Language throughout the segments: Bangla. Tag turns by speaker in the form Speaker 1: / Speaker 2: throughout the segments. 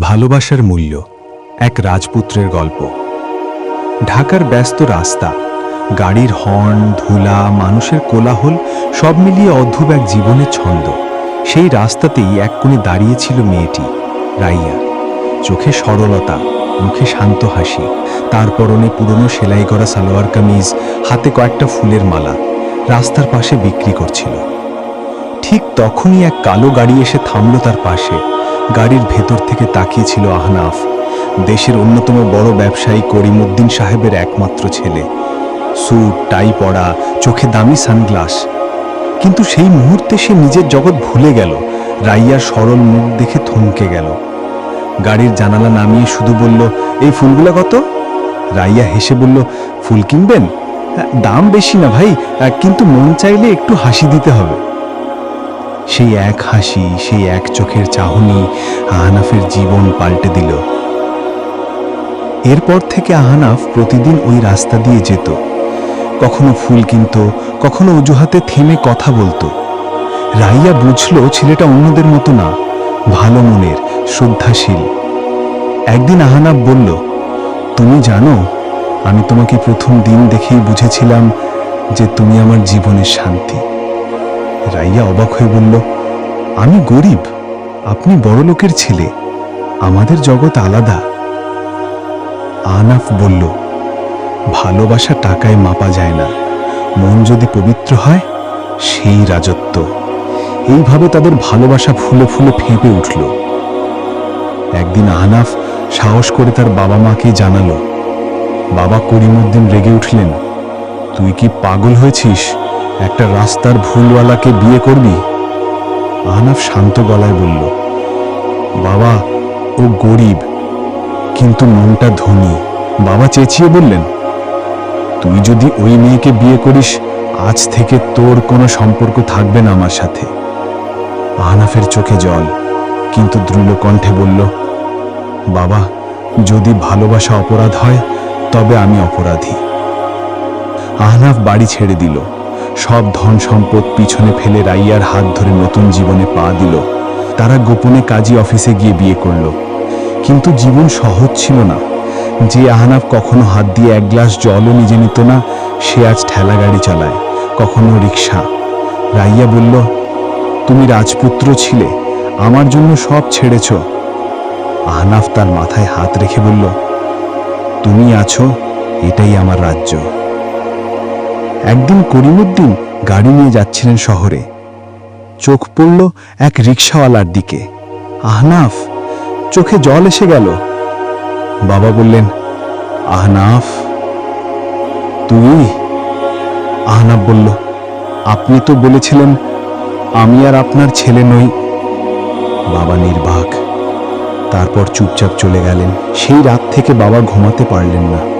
Speaker 1: ভালোবাসার মূল্য, এক রাজপুত্রের গল্প। ঢাকার ব্যস্ত রাস্তা, গাড়ির হর্ন, ধুলা, মানুষের কোলাহল, সব মিলিয়ে অদ্ভুত এক জীবনের ছন্দ। সেই রাস্তাতেই এক কোণে দাঁড়িয়েছিল মেয়েটি, রাইয়া। চোখে সরলতা, মুখে শান্ত হাসি, তার পরনে পুরনো সেলাই করা সালোয়ার কামিজ, হাতে কয়েকটা ফুলের মালা, রাস্তার পাশে বিক্রি করছিল। ঠিক তখনই এক কালো গাড়ি এসে থামল তার পাশে। গাড়ির ভেতর থেকে তাকিয়েছিল আহনাফ দেশের অন্যতম বড় ব্যবসায়ী করিমুদ্দিন সাহেবের একমাত্র ছেলে। স্যুট টাই পরা চোখে দামি সানগ্লাস। কিন্তু সেই মুহূর্তে সে নিজের জগৎ ভুলে গেল রাইয়ার সরল মুখ দেখে থমকে গেল। গাড়ির জানালা নামিয়ে শুধু বলল এই ফুলগুলো কত? রাইয়া হেসে বলল ফুল কিনবেন? "হ্যাঁ, দাম বেশি না ভাই কিন্তু মন চাইলে একটু হাসি দিতে হবে। সেই এক হাসি, সেই এক চোখের চাহনি আহনাফের জীবন পাল্টে দিল। এরপর থেকে আহনাফ প্রতিদিন ওই রাস্তা দিয়ে যেত। কখনো ফুল কিনত, কখনো অজুহাতে থেমে কথা বলতো। রাইয়া বুঝলো ছেলেটা অন্যদের মতো না, ভালো মনের, শ্রদ্ধাশীল। একদিন আহনাফ বলল, তুমি জানো, আমি তোমাকে প্রথম দিন দেখেই বুঝেছিলাম যে তুমি আমার জীবনের শান্তি। রাইয়া অবাক হয়ে বলল, আমি গরিব, আপনি বড় লোকের ছেলে, আমাদের জগৎ আলাদা। আনাফ বলল, ভালোবাসা টাকায় মাপা যায় না, মন যদি পবিত্র হয়, সেই রাজত্ব। এইভাবে তাদের ভালোবাসা ফুলে ফুলে ফেঁপে উঠল। একদিন আহনাফ সাহস করে তার বাবা মাকে জানালো, বাবা করিমউদ্দিন রেগে উঠলেন, তুই কি পাগল হয়েছিস? একটা রাস্তার ভুলওয়ালাকে বিয়ে করবি? আহনাফ শান্ত গলায় বলল, বাবা, ও গরিব, কিন্তু মনটা ধনী। বাবা চেঁচিয়ে বললেন, তুই যদি ওই মেয়েকে বিয়ে করিস, আজ থেকে তোর কোনো সম্পর্ক থাকবে না আমার সাথে। আহনাফের চোখে জল, কিন্তু দ্রুল কণ্ঠে বলল, বাবা, যদি ভালোবাসা অপরাধ হয়, তবে আমি অপরাধী। আহনাফ বাড়ি ছেড়ে দিল। সব ধন সম্পদ পিছনে ফেলে রাইয়ার হাত ধরে নতুন জীবনে পা দিল। তারা গোপনে কাজী অফিসে গিয়ে বিয়ে করল। কিন্তু জীবন সহজ ছিল না। যে আহনাফ কখনো হাত দিয়ে এক গ্লাস জলও নিজে নিত না, সে আজ ঠেলা গাড়ি চালায়, কখনো রিক্সা রাইয়া বলল, তুমি রাজপুত্র ছিলে, আমার জন্য সব ছেড়েছ। আহনাফ তার মাথায় হাত রেখে বলল, তুমি আছো, এটাই আমার রাজ্য। একদিন করিমুদ্দিন গাড়ি নিয়ে যাচ্ছিলেন শহরে। চোখ পড়ল এক রিক্সাওয়ালার দিকে। আহনাফ, চোখে জল এসে গেল। বাবা বললেন, আহনাফ, তুই? আহনাফ বলল, আপনি তো বলেছিলেন আমি আর আপনার ছেলে নই। বাবা নির্বাক। তারপর চুপচাপ চলে গেলেন। সেই রাত থেকে বাবা ঘুমাতে পারলেন না।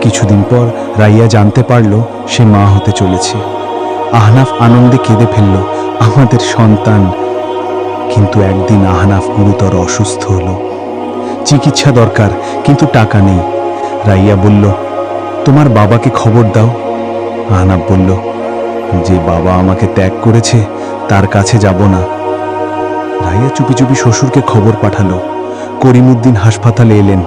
Speaker 1: কিছুদিন পর রাইয়া জানতে পারল সে মা হতে চলেছে। আহনাফ আনন্দে কেঁদে ফেলল, আমাদের সন্তান। কিন্তু একদিন আহনাফ গুরুতর অসুস্থ হলো। চিকিৎসা দরকার, কিন্তু টাকা নেই। রাইয়া বলল, তোমার বাবাকে খবর দাও। আহনাফ বলল, যে বাবা আমাকে ত্যাগ করেছে, তার কাছে যাব না। রাইয়া চুপি চুপি শ্বশুরকে খবর পাঠালো। করিমুদ্দিন হাসপাতালে এলেন।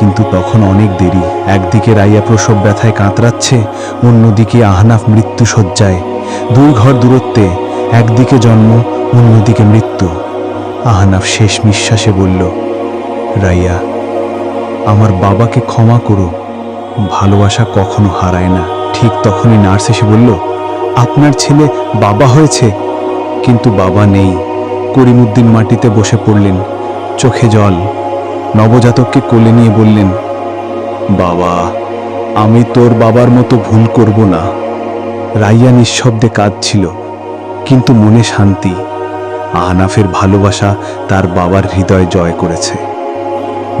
Speaker 1: কিন্তু তখন অনেক দেরি। একদিকে রাইয়া প্রসব ব্যথায় কাঁতরাচ্ছে, অন্যদিকে আহনাফ মৃত্যু শয্যায়। দুই ঘর দূরত্বে, একদিকে জন্ম, অন্যদিকে মৃত্যু। আহনাফ শেষ নিঃশ্বাসে বলল, রাইয়া, আমার বাবাকে ক্ষমা করো। ভালোবাসা কখনো হারায় না। ঠিক তখনই নার্স এসে বলল, আপনার ছেলে বাবা হয়েছে, কিন্তু বাবা নেই। করিমুদ্দিন মাটিতে বসে পড়লেন, চোখে জল। নবজাতককে কোলে নিয়ে বললেন, বাবা, আমি তোর বাবার মতো ভুল করব না। রাইয়া নিঃশব্দে কাঁদছিল, কিন্তু মনে শান্তি, আহনাফের ভালোবাসা তার বাবার হৃদয় জয় করেছে।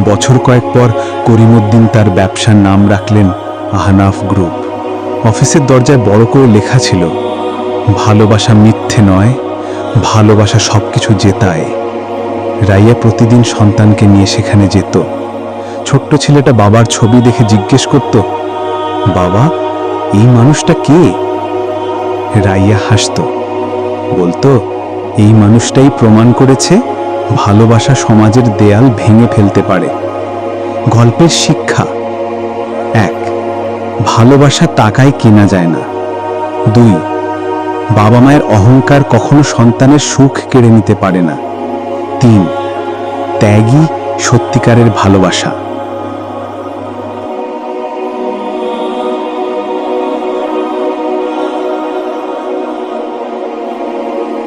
Speaker 1: বছর কয়েক পর করিমুদ্দিন তার ব্যবসার নাম রাখলেন আহনাফ গ্রুপ। অফিসের দরজায় বড় করে লেখা ছিল, ভালোবাসা মিথ্যে নয়, ভালোবাসা সবকিছু জেতায়। রাইয়া প্রতিদিন সন্তানকে নিয়ে সেখানে যেত। ছোট্ট ছেলেটা বাবার ছবি দেখে জিজ্ঞেস করত, বাবা, এই মানুষটা কে? রাইয়া হাসত, বলতো, এই মানুষটাই প্রমাণ করেছে ভালোবাসা সমাজের দেয়াল ভেঙে ফেলতে পারে। গল্পের শিক্ষা। এক, ভালোবাসা টাকায় কেনা যায় না। দুই, বাবা মায়ের অহংকার কখনো সন্তানের সুখ কেড়ে নিতে পারে না। তিন। ত্যাগই সত্যিকারের ভালোবাসা।